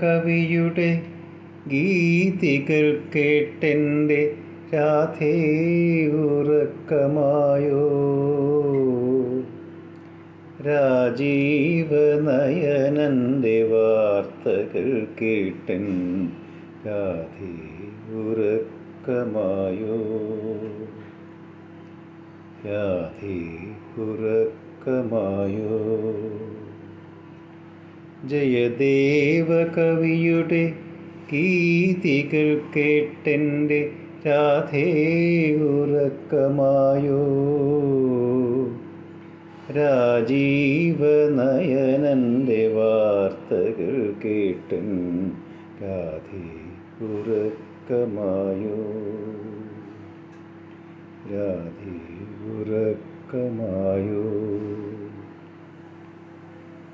കവിയുടെ ഗീതികൾ കേട്ടെന്റെ രാധേ ഉറക്കമായോ രാജീവനയനന്റെ വാർത്തകൾ കേട്ടൻ രാധേ ഉറക്കമായോ രാധേ ഉറക്കമായോ ജയദേവ കവിയുടെ ഗീതികൾ കേട്ടെന്റെ രാധേ ഉറക്കമായോ രാജീവനയനന്റെ വാർത്തകൾ കേട്ടൻ രാധേ ഉറക്കമായോ രാധേ ഉറക്കമായോ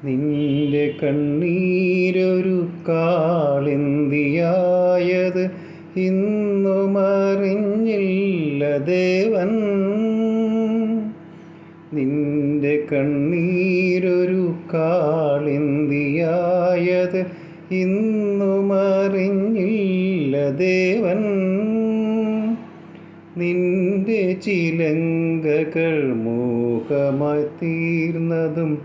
നിന്റെ കണ്ണീരൊരു കാളിന്തിയായത്? ഇന്നും അറിഞ്ഞില്ല ദേവൻ. നിന്റെ കണ്ണീരൊരു കാളിന്തിയായത്? ഇന്നും അറിഞ്ഞില്ല ദേവൻ. നിന്റെ ചിലങ്കകൾ മൂകമായി തീർന്നതും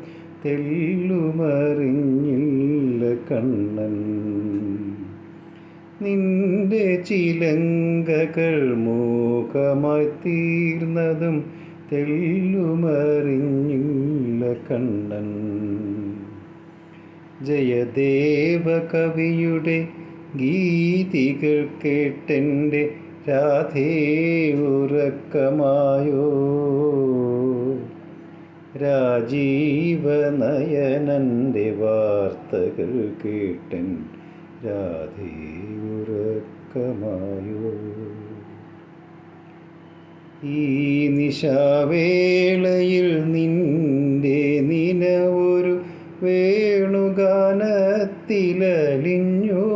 തെല്ലുമറിഞ്ഞില്ല കണ്ണൻ. നിന്റെ ചിലങ്കകൾ മൂകമായി തീർന്നതും തെല്ലുമറിഞ്ഞില്ല കണ്ണൻ. ജയദേവ കവിയുടെ ഗീതികൾ കേട്ടെന്റെ രാധേ ഉറക്കമായോ? രാജീവനയനന്റെ വാർത്തകൾ കേട്ടൻ രാധേ ഈ നിശാവേളയിൽ നിന്റെ ഒരു വേണുഗാനത്തിലലിഞ്ഞോ.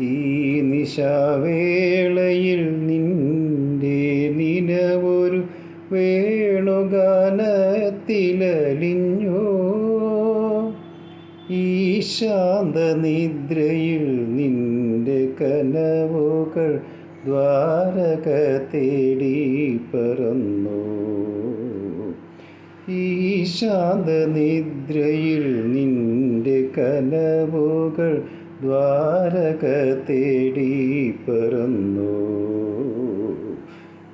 ഈ നിശാവേളയിൽ നിന്റെ വേണുഗാനത്തിലലിഞ്ഞോ. ഈ ശാന്തനിദ്രയിൽ നിന്റെ കനവുകൾ ദ്വാരക തേടി പറന്നു. ഈ ശാന്തനിദ്രയിൽ നിന്റെ കനവുകൾ ദ്വാരക തേടി പറന്നു.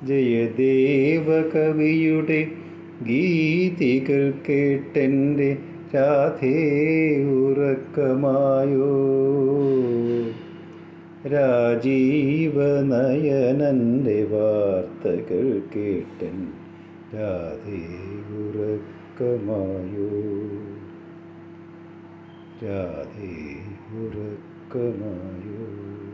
ജയദേവ കവിയുടെ ഗീതികൾ കേട്ടെന്റെ രാധേ ഉറക്കമായോ? രാജീവനയനന്റെ വാർത്തകൾ കേട്ടൻ രാധേ ഉറക്കമായോ? രാധേ ഉറക്കമായോ?